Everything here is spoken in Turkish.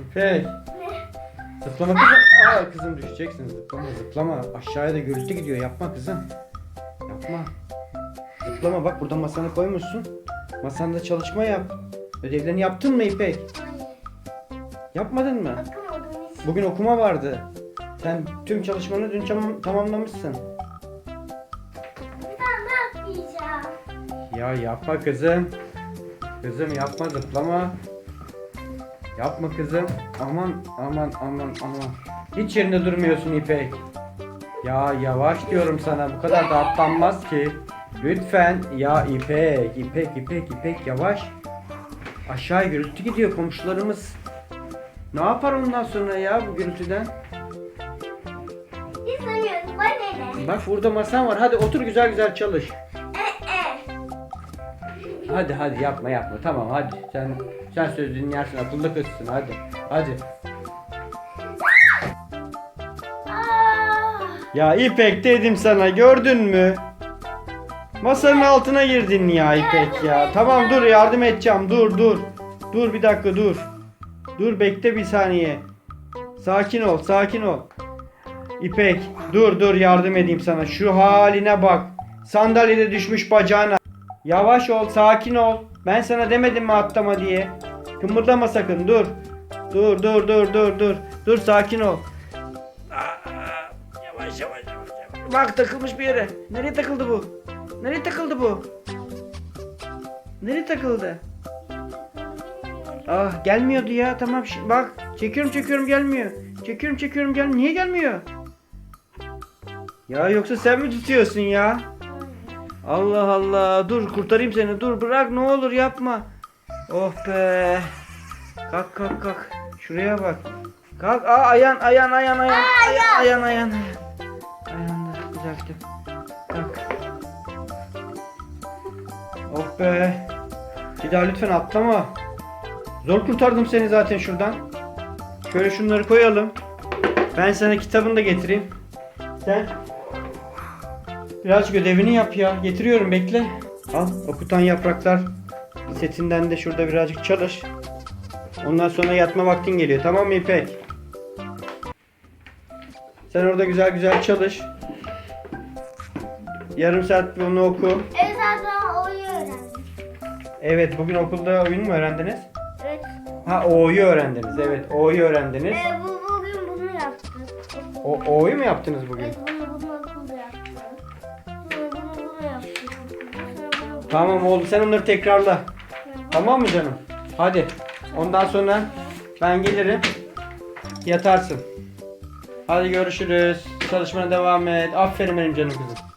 İpek. Ne? Zıplama kızım. Aa kızım düşeceksin. Zıplama zıplama. Aşağıya da gürültü gidiyor. Yapma kızım. Yapma. Zıplama bak burada masanı koymuşsun. Masanda çalışma yap. Ödevlerini yaptın mı İpek? Yapmadın mı? Bugün okuma vardı. Sen tüm çalışmanı dün tamam- tamamlamışsın. Bir tane daha atlayacağım. Ya yapma kızım. Kızım yapma zıplama. Yapma kızım. Aman aman aman aman. Hiç yerinde durmuyorsun İpek. Ya yavaş diyorum sana bu kadar da atlanmaz ki. Lütfen ya İpek, İpek, İpek, İpek yavaş. Aşağı gürültü gidiyor komşularımız. Ne yapar ondan sonra ya bu gürültüden? Bana ne? Bak burada masan var. Hadi otur güzel güzel çalış. Hadi hadi yapma yapma. Tamam hadi. Sen sen söz dinlersin. Akıllı kızsın hadi. Hadi. Ya İpek dedim sana gördün mü? Masanın altına girdin ya İpek ya. Tamam dur yardım edeceğim. Dur dur. Dur bir dakika dur. Dur bekle bir saniye. Sakin ol sakin ol. İpek dur dur yardım edeyim sana. Şu haline bak. Sandalyede düşmüş bacağına. Yavaş ol sakin ol. Ben sana demedim mi atlama diye. Kımıldama sakın dur. Dur dur dur dur dur. Dur sakin ol. Yavaş yavaş yavaş. Bak takılmış bir yere. Nereye takıldı bu? Nereye takıldı bu? Nereye takıldı? Ah gelmiyordu ya tamam bak çekiyorum çekiyorum gelmiyor. Çekiyorum çekiyorum gel niye gelmiyor? Ya yoksa sen mi tutuyorsun ya? Allah Allah dur kurtarayım seni dur bırak ne olur yapma. Oh be. Kalk kalk kalk. Şuraya bak. Kalk aa ayağın ayağın ayağın ayağın ayağın ayağın ayağın. Ayağını da düzelttim. Kalk. Oh be. Bir daha lütfen atlama. Zor kurtardım seni zaten şuradan. Şöyle şunları koyalım. Ben sana kitabını da getireyim. Sen birazcık ödevini yap ya. Getiriyorum bekle. Al okutan yapraklar setinden de şurada birazcık çalış. Ondan sonra yatma vaktin geliyor. Tamam mı İpek? Sen orada güzel güzel çalış. Yarım saat onu oku. Evet zaten oyun öğrendim. Evet bugün okulda oyun mu öğrendiniz? Evet. Ha O'yu öğrendiniz. Evet O'yu öğrendiniz. E, bu bugün bunu yaptık. O O'yu mu yaptınız bugün? Evet bunu Tamam oğlum sen onları tekrarla. Tamam mı canım? Hadi. Ondan sonra ben gelirim. Yatarsın. Hadi görüşürüz. Çalışmana devam et. Aferin benim canım kızım.